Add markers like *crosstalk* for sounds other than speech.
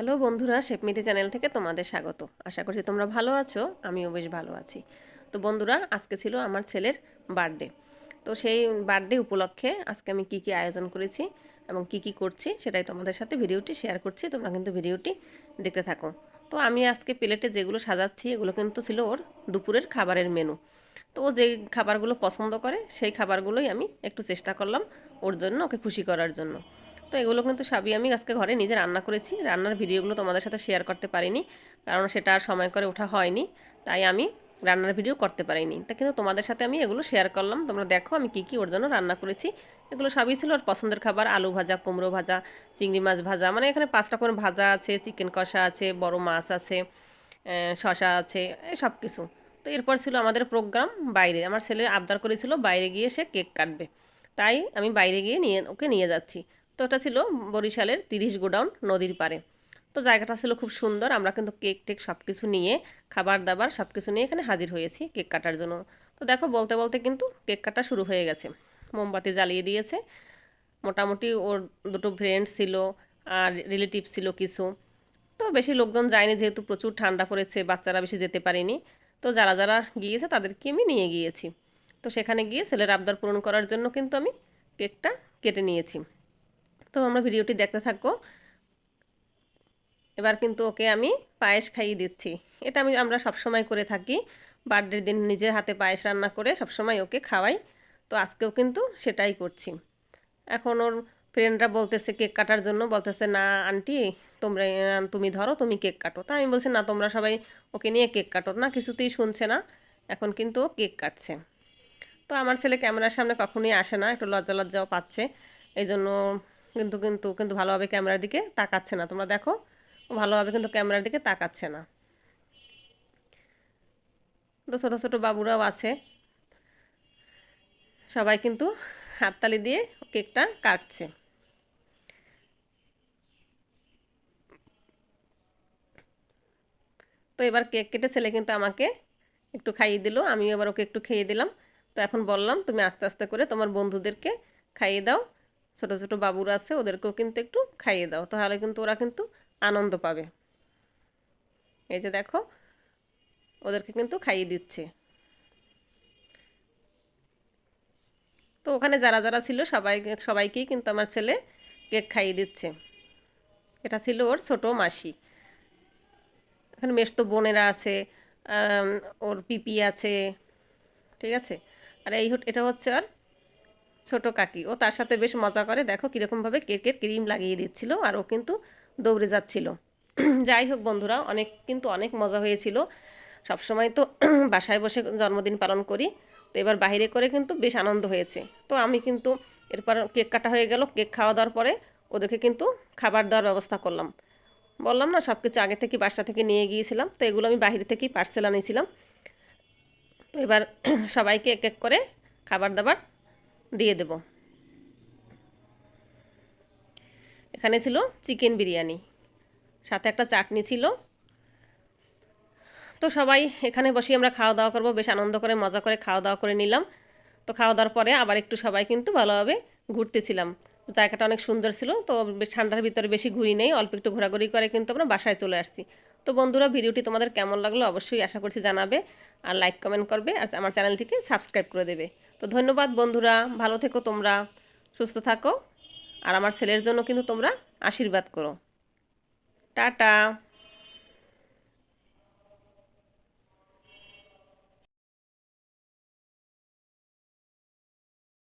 Hello বন্ধুরা শেপমিটি channel থেকে তোমাদের স্বাগত। আশা করছি তোমরা ভালো আছো, আমিও বেশ ভালো আছি। তো বন্ধুরা, আজকে ছিল আমার ছেলের বার্থডে। তো সেই বার্থডে উপলক্ষে আজকে আমি কি কি আয়োজন করেছি এবং কি কি করছি সেটাই তোমাদের সাথে ভিডিওটি শেয়ার করছি, তোমরা কিন্তু ভিডিওটি দেখতে থাকো। তো আমি আজকে প্লেটে যেগুলো সাজাচ্ছি, এগুলো কিন্তু ছিল ওর দুপুরের খাবারের মেনু। তো ও যে খাবারগুলো পছন্দ করে, সেই খাবারগুলোই আমি একটু চেষ্টা করলাম ওর জন্য, ওকে খুশি করার জন্য। তো এগুলো কিন্তু সবই আমি আজকে ঘরে নিজে রান্না করেছি। রান্নার ভিডিওগুলো তোমাদের সাথে শেয়ার করতে পারিনি, কারণ সেটা আর সময় করে ওঠা হয়নি, তাই আমি রান্নার ভিডিও করতে পারিনি। তা কিন্তু তোমাদের সাথে আমি এগুলো শেয়ার করলাম, তোমরা দেখো আমি কী কী ওর জন্য রান্না করেছি। এগুলো সবই ছিল ওর পছন্দের খাবার, আলু ভাজা, কুমড়ো ভাজা, চিংড়ি মাছ ভাজা মানে এখানে পাঁচ রকমের ভাজা আছে, চিকেন কষা আছে, বড় মাছ আছে শশা আছে সব কিছু তো এরপর ছিল আমাদের প্রোগ্রাম বাইরে, আমার ছেলে আবদার করেছিল বাইরে গিয়ে সে কেক কাটবে। তাই আমি বাইরে গিয়ে নিয়ে, ওকে নিয়ে যাচ্ছি। তো ওটা ছিল বরিশালের তিরিশ গোডাউন নদীর পাড়ে। তো জায়গাটা ছিল খুব সুন্দর, আমরা কিন্তু কেক টেক সব কিছু নিয়ে, খাবার দাবার সব কিছু নিয়ে এখানে হাজির হয়েছি কেক কাটার জন্য। তো দেখো, বলতে বলতে কিন্তু কেক কাটা শুরু হয়ে গেছে। মোমবাতি জ্বালিয়ে দিয়েছে। মোটামুটি ওর দুটো ফ্রেন্ড ছিল আর রিলেটিভ ছিল কিছু। তো বেশি লোকজন যায়নি যেহেতু প্রচুর ঠান্ডা পড়েছে, বাচ্চারা বেশি যেতে পারেনি। তো যারা যারা গিয়েছে তাদেরকে আমি নিয়ে গিয়েছি। তো সেখানে গিয়ে ছেলের আবদার পূরণ করার জন্য কিন্তু আমি কেকটা কেটে নিয়েছি। তো আমরা ভিডিওটি দেখতে থাকব এবার কিন্তু ওকে আমি পায়েস খাইয়ে দিচ্ছি। এটা আমি, আমরা সবসময় করে থাকি। বার্থডের দিন নিজের হাতে পায়েস রান্না করে সবসময় ওকে খাওয়াই। তো আজকেও কিন্তু সেটাই করছি। এখন ওর ফ্রেন্ডরা বলতেছে কেক কাটার জন্য, বলতেছে, না, আন্টি, তোমরা তুমি ধরো, তুমি কেক কাটো। তা আমি বলছি, না, তোমরা সবাই ওকে নিয়ে কেক কাটো। না, কিছুতেই শুনছে না। এখন কিন্তু ও কেক কাটছে। তো আমার ছেলে ক্যামেরার সামনে কখনোই আসে না, একটু লজ্জা লজ্জাও পাচ্ছে। এই জন্য কিন্তু কিন্তু কিন্তু ভালোভাবে ক্যামেরার দিকে তাকাচ্ছে না। তোমরা দেখো ভালোভাবে কিন্তু ক্যামেরার দিকে তাকাচ্ছে না। তো ছোটো ছোটো বাবুরাও আছে। সবাই কিন্তু হাততালি দিয়ে কেকটা কাটছে। তো এবার কেক কেটে ছেলে কিন্তু আমাকে একটু খাইয়ে দিল আমি এবার ওকে একটু খেয়ে দিলাম। তো এখন বললাম, তুমি আস্তে আস্তে করে তোমার বন্ধুদেরকে খাইয়ে দাও ছোট ছোট বাবুরা আছে, ওদেরকেও কিন্তু একটু খাইয়ে দাও, তাহলে কিন্তু ওরা কিন্তু আনন্দ পাবে। এই যে দেখো, ওদেরকে কিন্তু খাইয়ে দিচ্ছে। তো ওখানে যারা যারা ছিল, সবাই, সবাইকেই কিন্তু আমার ছেলে কেক খাইয়ে দিচ্ছে। এটা ছিল ওর ছোট মাসি। এখানে মেশতো বোনেরা আছে ওর পিপি আছে, ঠিক আছে? আর এই এটা হচ্ছে আর ছোট কাকি। ও তার সাথে বেশ মজা করে। দেখো কীরকমভাবে কেকের ক্রিম লাগিয়ে দিচ্ছিল আর ও কিন্তু দৌড়ে যাচ্ছিল। *clears throat* যাই হোক বন্ধুরা, অনেক কিন্তু অনেক মজা হয়েছিল। সবসময় তো *clears throat* বাসায় বসে জন্মদিন পালন করি। তো এবার বাইরে করে কিন্তু বেশ আনন্দ হয়েছে। তো আমি কিন্তু এরপর কেক কাটা হয়ে গেল, কেক খাওয়া দাওয়ার পরে ওদেরকে কিন্তু খাবার দেওয়ার ব্যবস্থা করলাম। বললাম না সব কিছু আগে থেকে বাসা থেকে নিয়ে গিয়েছিলাম। তো এগুলো আমি বাইরে থেকেই পার্সেল আনিয়েছিলাম তো এবার *clears throat* সবাইকে এক এক করে খাবার দাবার দিয়ে দেব। এখানে ছিল চিকেন বিরিয়ানি। সাথে একটা চাটনি ছিল। তো সবাই এখানে বসে আমরা খাওয়া দাওয়া করব। বেশ আনন্দ করে, মজা করে খাওয়া দাওয়া করে নিলাম। তো খাওয়া দাওয়ার পরে আবার একটু সবাই কিন্তু ভালোভাবে ঘুরতেছিলাম। জায়গাটা অনেক সুন্দর ছিল, তো বেশ ঠান্ডার ভিতরে বেশি ঘুরি নেই, অল্প একটু ঘোরাঘুরি করে কিন্তু আমরা বাসায় চলে আসছি। তো বন্ধুরা, ভিডিওটি তোমাদের কেমন লাগল অবশ্যই আশা করছি জানাবে। আর লাইক কমেন্ট করবে। আর আমার চ্যানেলটিকে সাবস্ক্রাইব করে দেবে। তো ধন্যবাদ বন্ধুরা, ভালো থেকো তোমরা, সুস্থ থাকো, আর আমার ছেলের জন্য কিন্তু তোমরা আশীর্বাদ করো। টাটা।